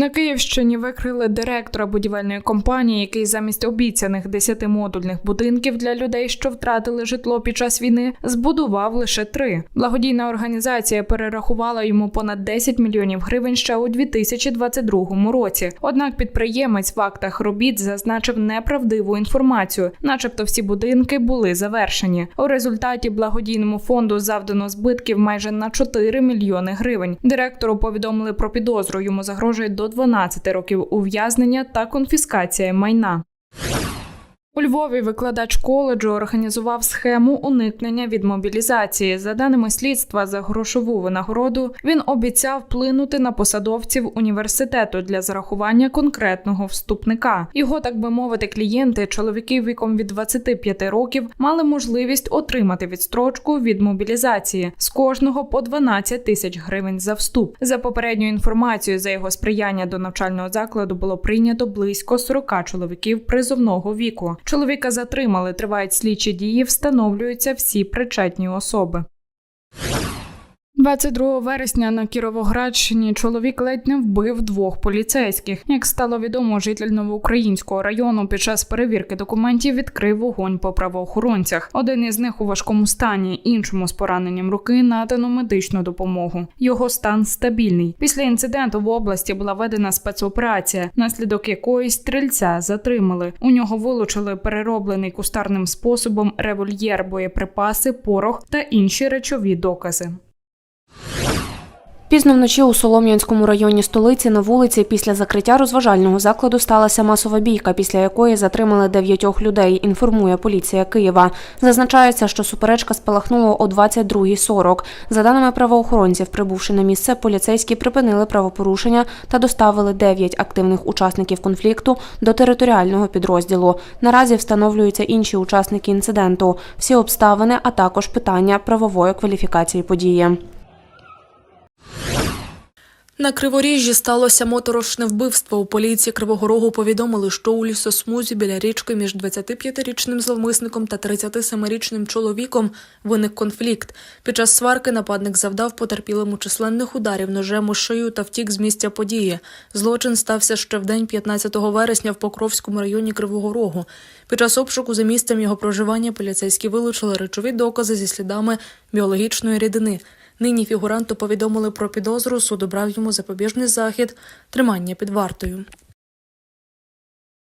На Київщині викрили директора будівельної компанії, який замість обіцяних 10 модульних будинків для людей, що втратили житло під час війни, збудував лише три. Благодійна організація перерахувала йому понад 10 мільйонів гривень ще у 2022 році. Однак підприємець в актах робіт зазначив неправдиву інформацію, начебто всі будинки були завершені. У результаті благодійному фонду завдано збитків майже на 4 мільйони гривень. Директору повідомили про підозру. Йому загрожує до 12 років ув'язнення та конфіскація майна. У Львові викладач коледжу організував схему уникнення від мобілізації. За даними слідства, за грошову винагороду він обіцяв вплинути на посадовців університету для зарахування конкретного вступника. Його, так би мовити, клієнти, чоловіки віком від 25 років, мали можливість отримати відстрочку від мобілізації з кожного по 12 тисяч гривень за вступ. За попередньою інформацією, за його сприяння до навчального закладу було прийнято близько 40 чоловіків призовного віку. Чоловіка затримали, тривають слідчі дії, встановлюються всі причетні особи. 22 вересня на Кіровоградщині чоловік ледь не вбив двох поліцейських. Як стало відомо, житель новоукраїнського району під час перевірки документів відкрив вогонь по правоохоронцях. Один із них у важкому стані, іншому з пораненням руки надано медичну допомогу. Його стан стабільний. Після інциденту в області була ведена спецоперація, наслідок якої стрільця затримали. У нього вилучили перероблений кустарним способом револьєр, боєприпаси, порох та інші речові докази. Пізно вночі у Солом'янському районі столиці на вулиці після закриття розважального закладу сталася масова бійка, після якої затримали дев'ятьох людей. Інформує поліція Києва. Зазначається, що суперечка спалахнула о 22.40. За даними правоохоронців, прибувши на місце, поліцейські припинили правопорушення та доставили дев'ять активних учасників конфлікту до територіального підрозділу. Наразі встановлюються інші учасники інциденту, всі обставини, а також питання правової кваліфікації події. На Криворіжжі сталося моторошне вбивство. У поліції Кривого Рогу повідомили, що у лісосмузі біля річки між 25-річним зловмисником та 37-річним чоловіком виник конфлікт. Під час сварки нападник завдав потерпілому численних ударів ножем у шию та втік з місця події. Злочин стався ще в день 15 вересня в Покровському районі Кривого Рогу. Під час обшуку за місцем його проживання поліцейські вилучили речові докази зі слідами біологічної рідини. Нині фігуранту повідомили про підозру, суд обрав йому запобіжний захід, тримання під вартою.